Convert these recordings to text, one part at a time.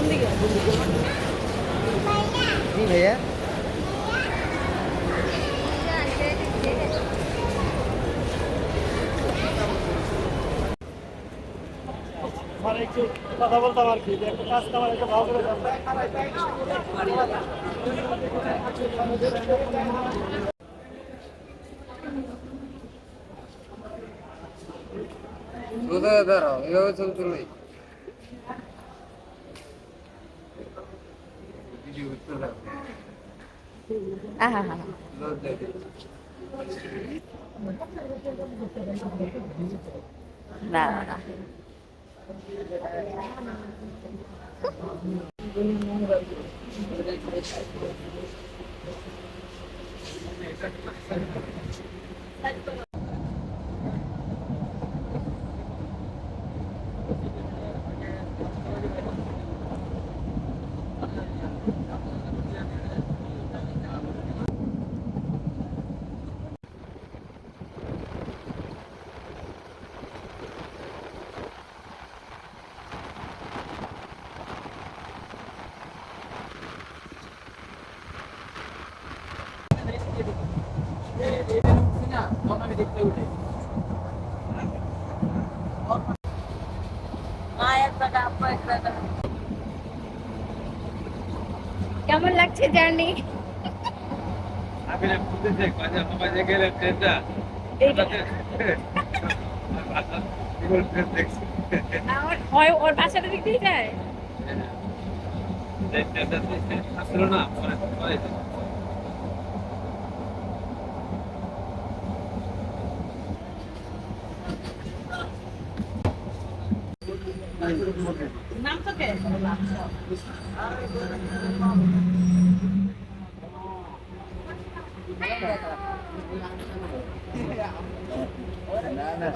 কোন দিকে? জি ভাইয়া? মানে একটু কথা বলতাম আর কি একটা কাজ কামার একটা ভালো করে দাঁড়াও এভাবে ছবি তুলবি Ah. Nah. Thank you. হা লজ্জা দিচ্ছে। না না না কেমন লাগছে জার্নি? ওর বাসাটা দিক দিয়ে যায় আসলো না তো কে না না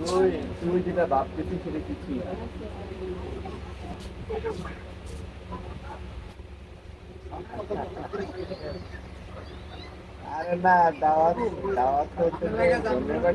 তুই তুই যেটা ভাবতেছিস সেটা কিছুই না আরে না দাওয়াত দাওয়াত হচ্ছে ধন্যবাদ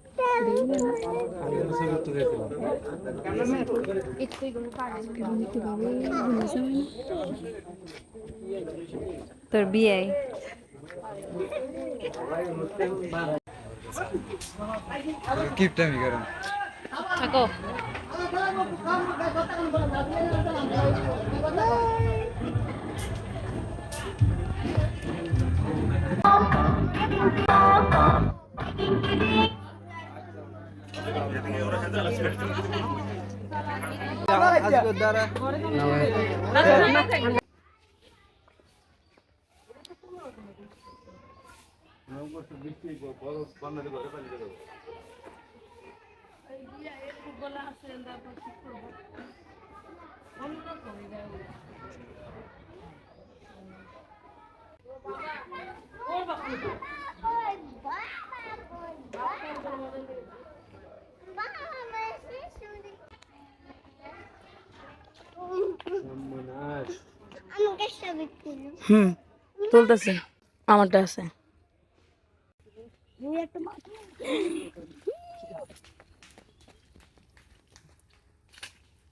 তোর বিয়ে? করেন থাকো। আজকে দ্বারা আমাকে ছবি হুম তুলতেছে। আমারটা আছে।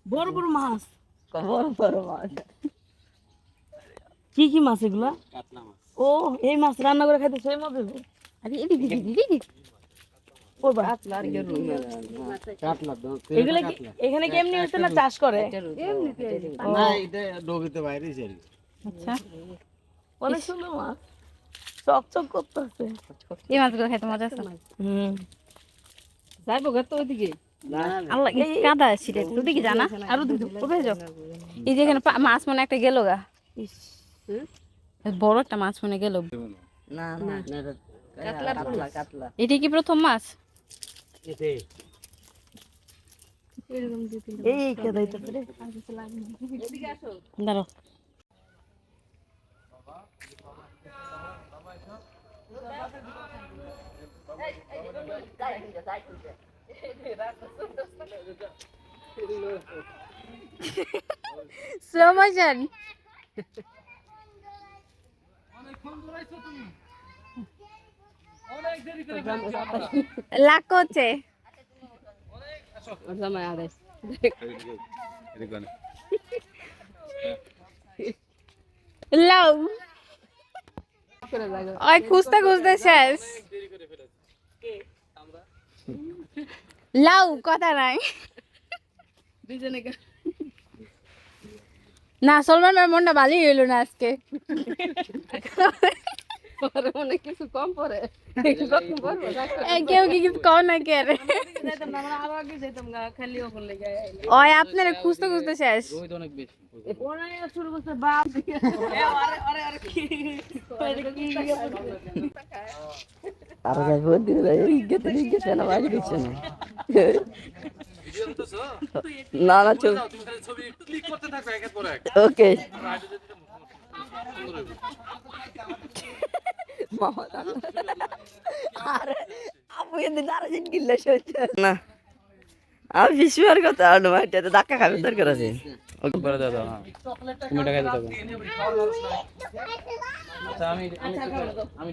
বড় বড় মাছ। বড় বড় মাছ। কি কি মাছ এগুলা? ও এই মাছ রান্না করে খাইতে সেই মজা আরে এদিকে এখানে কেমনি হচ্ছে না চাষ করে? না এটা ডোবিতে বাইরে আচ্ছা। অনেক সুন্দর মাছ চকচক করতেছে। এই মাছগুলো খেতে মজা আছে হুম। যাইবো গা তো ওইদিকে। আল্লাহ কাদা ছিটে ওদিকে জানা আরও দুধ কোথায় যাও। এই যে এখানে মাছ মনে একটা গেল গা। বড় একটা মাছ মনে গেল। না না কাতলা কাতলা এটা কি প্রথম মাছ? এই কে দাইতে রে? দাঁড়াও। স্লো মোশন লাখ হচ্ছে। লাউ। ওই খুঁজতে খুঁজতে শেষ। লাউ কথা নাই। না সলমান ভাইয়ের মনটা ভালোই হইল না আজকে। এই কেউ কি কিছু কও না কে রে ওই আপনারা খুঁজতে খুঁজতে শেষ আরও যাইব দিলে গেতে গেতে না বাড়ি দিচ্ছে না না না চল তুমি খালি ছবি ক্লিক করতে থাকবে একের পর এক ওকে মামা আরে আপু এদিন আরও দিন গিল্লে সইছে না আমি বিশ্বর কথা আর নয় এটা ধাক্কা খাবে দরকার আছে ওকে করে দাও তুমি টাকা দিতে হবে আচ্ছা আমি আমি আমি